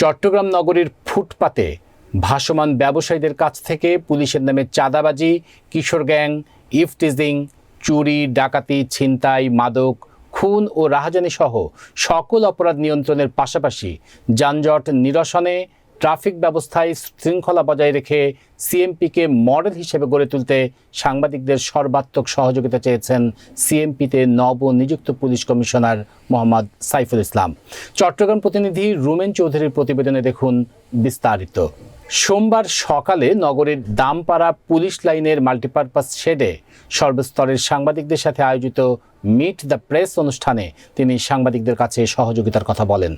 চট্টগ্রাম নগরীর ফুটপাতে ভাসমান ব্যবসায়ীদের কাছ থেকে পুলিশের নামে চাঁদাবাজি, কিশোর গ্যাং ইফটিজিং চুরি, ডাকাতি, ছিনতাই, মাদক, খুন ও রাহাজানি সহ সকল অপরাধ নিয়ন্ত্রণের পাশাপাশি যানজট নিরসনে ট্রাফিক ব্যবস্থায় শৃঙ্খলা বজায় রেখে সিএমপিকে মডেল হিসেবে গড়ে তুলতে সাংবাদিকদের সর্বাত্মক সহযোগিতা চেয়েছেন সিএমপিতে নবনিযুক্ত পুলিশ কমিশনার মোহাম্মদ সাইফুল ইসলাম। চট্টগ্রাম প্রতিনিধি রুমেন চৌধুরীর প্রতিবেদনে দেখুন বিস্তারিত। সোমবার সকালে নগরের দামপাড়া পুলিশ লাইনের মাল্টিপারপাস শেডে সর্বস্তরের সাংবাদিকদের সাথে আয়োজিত মিট দ্য প্রেস অনুষ্ঠানে তিনি সাংবাদিকদের কাছে সহযোগিতার কথা বলেন।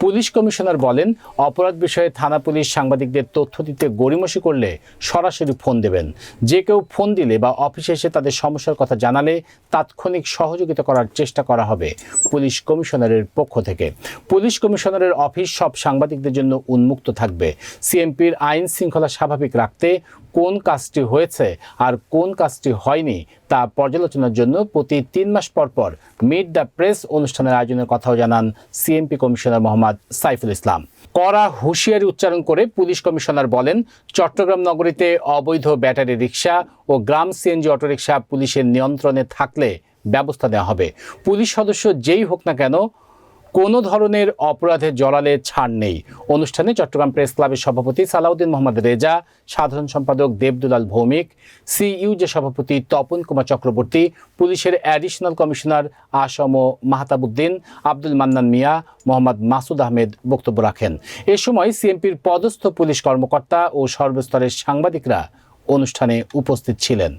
পুলিশ কমিশনার বলেন, অপরাধ বিষয়ে থানা পুলিশ সাংবাদিকদের তথ্য দিতে গড়িমসি করলে সরাসরি ফোন দেবেন। যে কেউ ফোন দিলে বা অফিসে এসে তাদের সমস্যার কথা জানালে তাৎক্ষণিক সহযোগিতা করার চেষ্টা করা হবে পুলিশ কমিশনারের পক্ষ থেকে। পুলিশ কমিশনারের অফিস সব সাংবাদিকদের জন্য উন্মুক্ত থাকবে। সিএমপির আইন শৃঙ্খলা স্বাভাবিক রাখতে কোন কাজটি হয়েছে আর কোন কাজটি হয়নি তা পর্যালোচনার জন্য প্রতি তিন মাস পর পর মিট দ্য প্রেস অনুষ্ঠানের আয়োজনের কথাও জানান সিএমপি কমিশনার মোহাম্মদ সাইফুল ইসলাম। করা হুঁশিয়ারি উচ্চারণ করে পুলিশ কমিশনার বলেন, চট্টগ্রাম নগরীতে অবৈধ ব্যাটারি রিক্সা ও গ্রাম সিএনজি অটোরিকশা পুলিশের নিয়ন্ত্রণে থাকলে ব্যবস্থা নেওয়া হবে। পুলিশ সদস্য যেই হোক না কেন কোনো ধরনের অপরাধে জড়ালে ছাড় নেই। অনুষ্ঠানে চট্টগ্রাম প্রেস ক্লাবের সভাপতি সালাউদ্দিন মোহাম্মদ রেজা, সাধারণ সম্পাদক দেবদুলাল ভৌমিক সিইউজে সভাপতি তপন কুমার চক্রবর্তী, পুলিশের অ্যাডিশনাল কমিশনার আসম মাহতাবুদ্দিন, আব্দুল মান্নান মিয়া, মোহাম্মদ মাসুদ আহমেদ বক্তব্য রাখেন। এ সময় সিএমপির পদস্থ পুলিশ কর্মকর্তা ও সর্বস্তরের সাংবাদিকরা অনুষ্ঠানে উপস্থিত ছিলেন।